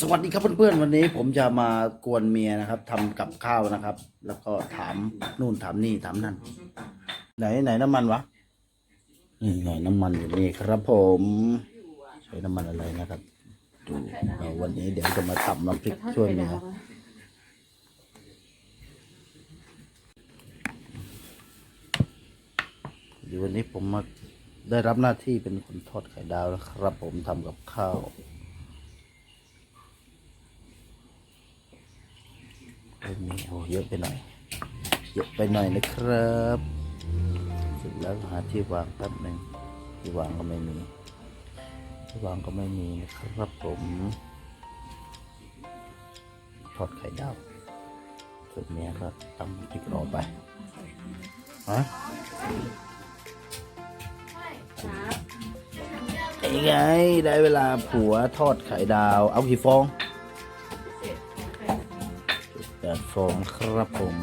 สวัสดีครับเพื่อนๆวันนี้ผมจะมากวนเมียนะครับทำกับข้าวนะครับ แล้วก็ถามนู่นถามนี่ถามนั่นไหนไหนน้ำมันวะนี่ไงน้ำมันอยู่นี่ครับ ผมใช้น้ำมันอะไรนะครับดูวันนี้เดี๋ยวจะมาตำน้ำพริกช่วยเมียววันนี้ผมมาได้รับหน้าที่เป็นคนทอดไข่ดาวนะครับ ผมทำกับข้าว เรื่องนี้โอ้เยอะไปหน่อย เยอะไปหน่อยนะครับเสร็จแล้วหาที่วางแป๊บหนึ่งที่วางก็ไม่มี ที่วางก็ไม่มีนะครับผมทอดไข่ดาวส่วนเมียก็ตำพริกรอไปฮะไอ้ไงได้เวลาผัวทอดไข่ดาว เอากี่ฟอง ฟองครับผม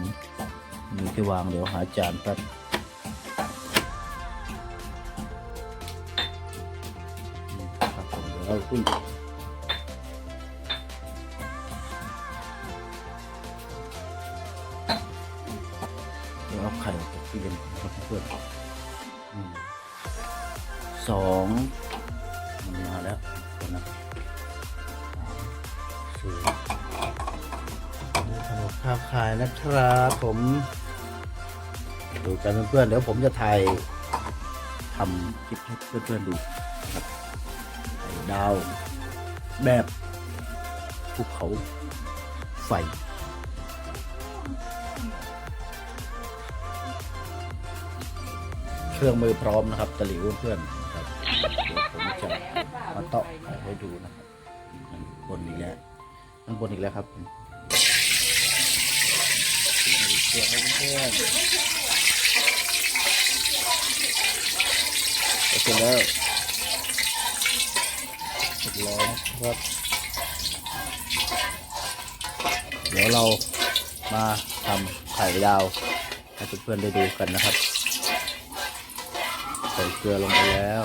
มีที่วางเดี๋ยวหาจานแป๊บครับผมเดี๋ยวเอาขึ้นเดี๋ยวเอาไข่ออกจากตู้เย็นครับเพื่อนสองมันมาแล้วนะสี่ำกับข้าวขายนะครับผมดูกันเพื่อนๆเดี๋ยวผมจะถ่ายทำคลิปให้เพื่อนๆดูครับไข่ดาวแบบภูเขาไฟเครื่องมือพร้อมนะครับตะหลิวเพื่อนๆนะครับเดี๋ยวผมจะมาเตาะไข่ให้ดูนะครับมันบนอีกแล้วมันบนอีกแล้วครับ เสียงให้เพื่อนโอเคแล้วเสร็จแล้วครับ เดี๋ยวเรามาทำไข่ดาวให้เพื่อนๆได้ดูกันนะครับ ใส่เกลือลงไปแล้ว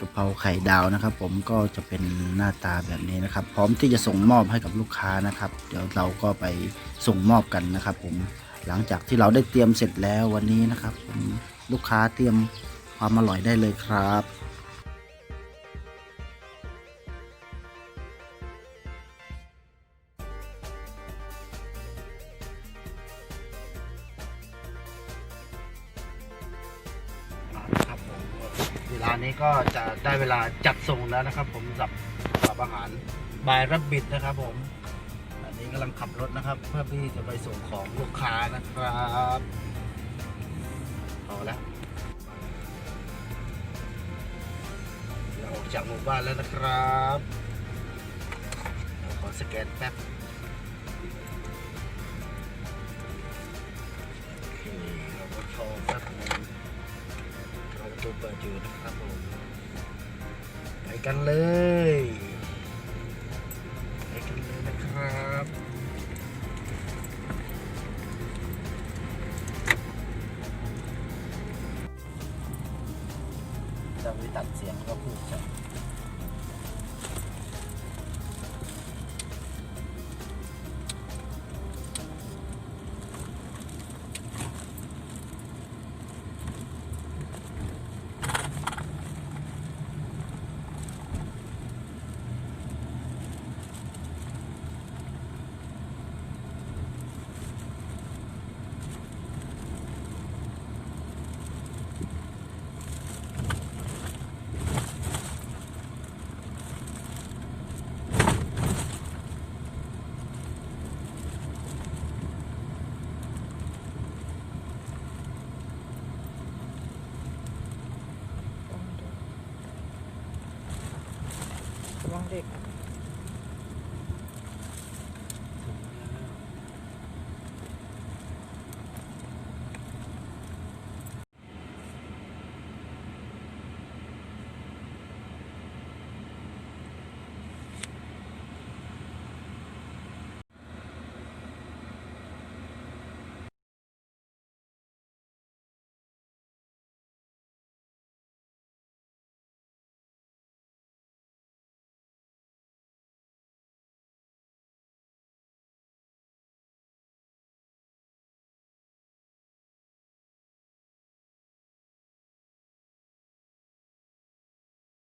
กะเพราไข่ดาวนะครับ ผมก็จะเป็นหน้าตาแบบนี้นะครับ พร้อมที่จะส่งมอบให้กับลูกค้านะครับ เดี๋ยวเราก็ไปส่งมอบกันนะครับ ผมหลังจากที่เราได้เตรียมเสร็จแล้ววันนี้นะครับ ผมลูกค้าเตรียมความอร่อยได้เลยครับครับ นี้ก็จะได้เวลาจัดส่งแล้วนะครับ ผมสับกับอาหารบายรับบิดนะครับ ผม อันนี้กำลังขับรถนะครับ เพื่อที่จะไปส่งของลูกค้านะครับเอาละเราออกจากหมู่บ้านแล้วนะครับขอสแกนแป๊บโอเคเราก็โชว์แป๊บนึง ตูเปิดอยู่นะครับผมไปกันเลยไปกันเลยนะครับจะไปตัดเสียงก็พูดใช่ Dick.